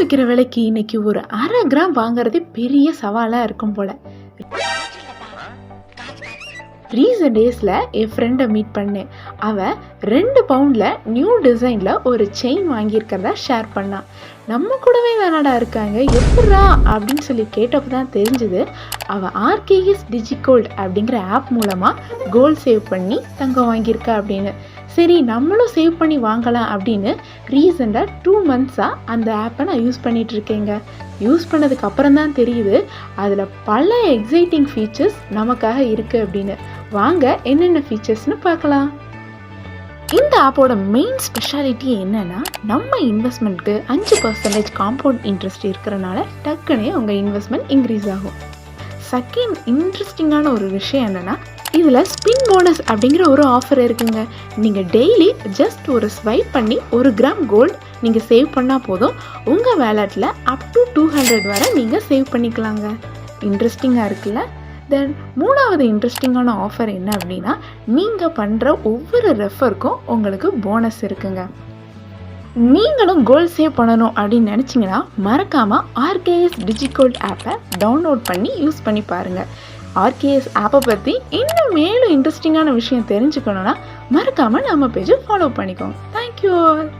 விற்கிற விலைக்கு இன்னைக்கு ஒரு அரை கிராம் வாங்குறதே பெரிய சவாலாக இருக்கும் போல. ரீசன்ட் டேஸில் என் ஃப்ரெண்டை மீட் பண்ணேன். அவன் ரெண்டு பவுண்டில் நியூ டிசைனில் ஒரு செயின் வாங்கியிருக்கிறதா ஷேர் பண்ணான் நம்ம கூடவே தானடா இருக்காங்க எப்படா அப்படின்னு சொல்லி கேட்டப்போ தான் தெரிஞ்சுது அவள் ஆர்கேஎஸ் டிஜிகோல்ட் அப்படிங்கிற ஆப் மூலமாக கோல் சேவ் பண்ணி தங்கம் வாங்கியிருக்கா அப்படின்னு. சரி நம்மளும் சேவ் பண்ணி வாங்கலாம் அப்படின்னு ரீசெண்டாக டூ மந்த்ஸாக அந்த ஆப்பை நான் யூஸ் பண்ணிகிட்ருக்கேங்க இருக்கேங்க. யூஸ் பண்ணதுக்கு அப்புறம் தான் தெரியுது அதில் பல எக்ஸைட்டிங் ஃபீச்சர்ஸ் நமக்காக இருக்குது அப்படின்னு. வாங்க என்னென்ன ஃபீச்சர்ஸ்னு பார்க்கலாம். இந்த ஆப்போட மெயின் ஸ்பெஷாலிட்டி என்னென்னா நம்ம இன்வெஸ்ட்மெண்ட்க்கு அஞ்சு பர்சன்டேஜ் காம்பவுண்ட் இன்ட்ரெஸ்ட் இருக்கிறனால டக்குனே உங்கள் இன்வெஸ்ட்மெண்ட் இன்க்ரீஸ் ஆகும். செகண்ட் இன்ட்ரெஸ்டிங்கான ஒரு விஷயம் என்னென்னா இதில் ஸ்பின் போனஸ் அப்படிங்கிற ஒரு ஆஃபர் இருக்குங்க. நீங்கள் டெய்லி ஜஸ்ட் ஒரு ஸ்வைப் பண்ணி ஒரு கிராம் கோல்ட் நீங்கள் சேவ் பண்ணால் போதும். உங்கள் வேலெட்டில் அப் டு டூ ஹண்ட்ரட் வரை நீங்கள் சேவ் பண்ணிக்கலாங்க. இன்ட்ரெஸ்டிங்காக இருக்குல்ல? தென் மூணாவது இன்ட்ரெஸ்டிங்கான ஆஃபர் என்ன அப்படின்னா நீங்கள் பண்ணுற ஒவ்வொரு ரெஃபருக்கும் உங்களுக்கு போனஸ் இருக்குங்க. நீங்களும் கோல்ட் சேவ் பண்ணணும் அப்படின்னு நினச்சிங்கன்னா மறக்காமல் ஆர்கேஎஸ் டிஜிகோல்ட் ஆப்பை டவுன்லோட் பண்ணி யூஸ் பண்ணி பாருங்கள் ஆர்கேஎஸ் ஆப்பை பற்றி இன்னும் மேலும் இன்ட்ரெஸ்டிங்கான விஷயம் தெரிஞ்சுக்கணுன்னா மறக்காமல் நம்ம பேஜை ஃபாலோ பண்ணிக்கோங்க. Thank you all